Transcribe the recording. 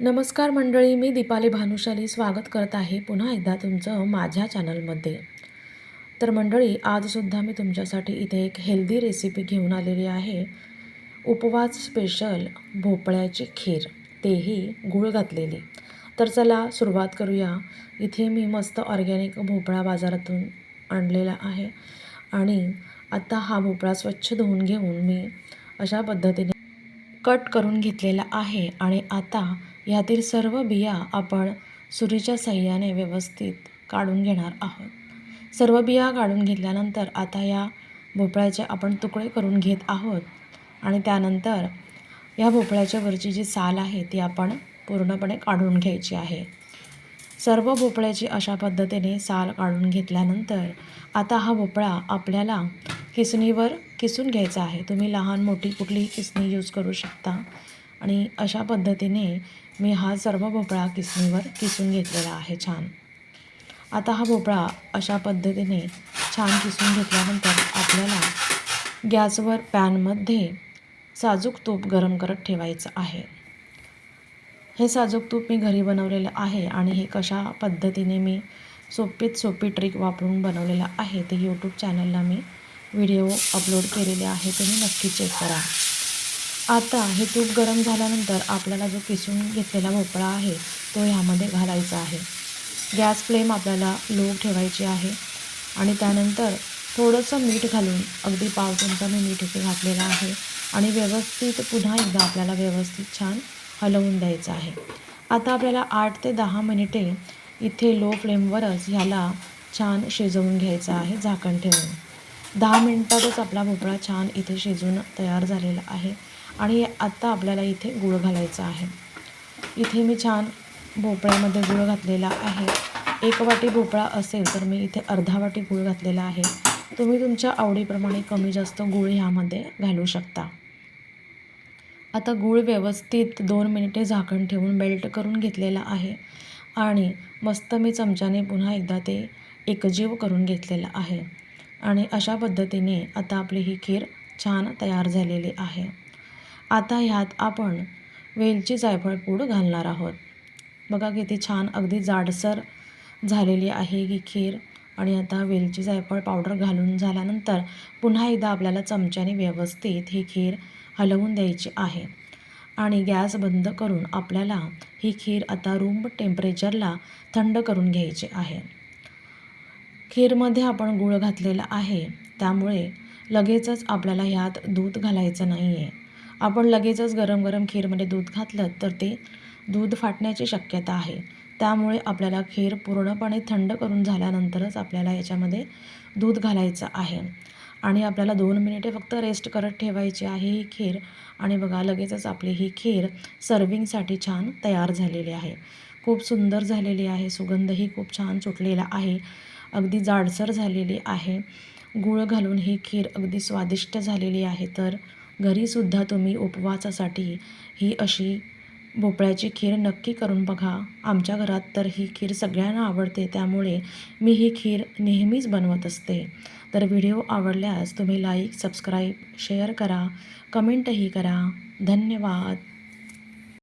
नमस्कार मंडळी मी दीपाली भानुशाली स्वागत करत आहे पुन्हा एकदा तुमचं माझ्या चॅनलमध्ये. तर मंडळी आजसुद्धा मी तुमच्यासाठी इथे एक हेल्दी रेसिपी घेऊन आलेली आहे. उपवास स्पेशल भोपळ्याची खीर तेही गूळ घातलेली. तर चला सुरुवात करूया. इथे मी मस्त ऑर्गॅनिक भोपळा बाजारातून आणलेला आहे आणि आता हा भोपळा स्वच्छ धुवून घेऊन मी अशा पद्धतीने कट करून घेतलेला आहे आणि आता यातील सर्व बिया आपण सुरीच्या सहाय्याने व्यवस्थित काढून घेणार आहोत. सर्व बिया काढून घेतल्यानंतर आता या भोपळ्याचे आपण तुकडे करून घेत आहोत आणि त्यानंतर या भोपळ्याच्या वरची जी साल आहे ती आपण पूर्णपणे काढून घ्यायची आहे. सर्व भोपळ्याची अशा पद्धतीने साल काढून घेतल्यानंतर आता हा भोपळा आपल्याला किसणीवर किसून घ्यायचा आहे. तुम्ही लहान मोठी कुठलीही किसणी यूज करू शकता. आणि अशा पद्धतीने मी हा सर्व भोपळा किसणीवर किसून घेतलेला आहे छान. आता हा भोपळा अशा पद्धतीने छान किसून घेतल्यानंतर आपल्याला गॅसवर पॅनमध्ये साजूक तूप गरम करत ठेवायचं आहे. हे साजूक तूप मी घरी बनवलेलं आहे आणि हे कशा पद्धतीने मी सोपीत सोपी ट्रिक वापरून बनवलेलं आहे ते यूट्यूब चॅनलला मी व्हिडिओ अपलोड केलेले आहे तुम्ही नक्की चेक करा. आता हे तूप गरम झाल्यानंतर आपल्याला जो किसून घेतलेला भोपळा आहे तो ह्यामध्ये घालायचा आहे. गॅस फ्लेम आपल्याला लो ठेवायची आहे आणि त्यानंतर थोडंसं मीठ घालून अगदी पाव चमचा मी मीठ इथे घातलेलं आहे आणि व्यवस्थित पुन्हा एकदा आपल्याला व्यवस्थित छान हलवून द्यायचं आहे. आता आपल्याला आठ ते दहा मिनिटे इथे लो फ्लेमवरच ह्याला छान शिजवून घ्यायचं आहे झाकण ठेवून. दहा मिनटातच आपला भोपळा छान इथे शिजून तयार झालेला आहे. आणि आत्ता आपल्याला इथे गूळ घालायचा आहे. इथे मी छान भोपळ्यामध्ये गूळ घातलेला आहे. एक वाटी भोपळा असेल तर मी इथे अर्धा वाटी गूळ घातलेला आहे. तुम्ही तुमच्या आवडीप्रमाणे कमी जास्त गूळ ह्यामध्ये घालू शकता. आता गूळ व्यवस्थित दोन मिनिटे झाकण ठेवून बेल्ट करून घेतलेला आहे. आणि मस्त मी चमच्याने पुन्हा एकदा ते एकजीव करून घेतलेलं आहे. आणि अशा पद्धतीने आता आपली ही खीर छान तयार झालेली आहे. आता ह्यात आपण वेलची जायफळ पूड घालणार आहोत. बघा किती छान अगदी जाडसर झालेली आहे ही खीर. आणि आता वेलची जायफळ पावडर घालून झाल्यानंतर पुन्हा एकदा आपल्याला चमच्याने व्यवस्थित ही खीर हलवून द्यायची आहे. आणि गॅस बंद करून आपल्याला ही खीर आता रूम टेम्परेचरला थंड करून घ्यायची आहे. खीरमध्ये आपण गूळ घातलेला आहे. त्यामुळे लगेचच आपल्याला ह्यात दूध घालायचं नाही आहे आपण लगेचच गरम गरम खीरमध्ये दूध घातलं तर ते दूध फाटण्याची शक्यता आहे. त्यामुळे आपल्याला खीर पूर्णपणे थंड करून झाल्यानंतरच आपल्याला याच्यामध्ये दूध घालायचं आहे. आणि आपल्याला दोन मिनिटे फक्त रेस्ट करत ठेवायची आहे ही खीर. आणि बघा लगेचच आपली ही खीर सर्विंगसाठी छान तयार झालेली आहे. खूप सुंदर झालेली आहे. सुगंधही खूप छान सुटलेला आहे. अगदी जाडसर झालेली आहे. गूळ घालून ही खीर अगदी स्वादिष्ट झालेली आहे. तर घरीसुद्धा तुम्ही उपवासासाठी ही अशी भोपळ्याची खीर नक्की करून बघा. आमच्या घरात तर ही खीर सगळ्यांना आवडते त्यामुळे मी ही खीर नेहमीच बनवत असते. तर व्हिडिओ आवडल्यास तुम्ही लाईक सबस्क्राईब शेअर करा. कमेंटही करा. धन्यवाद.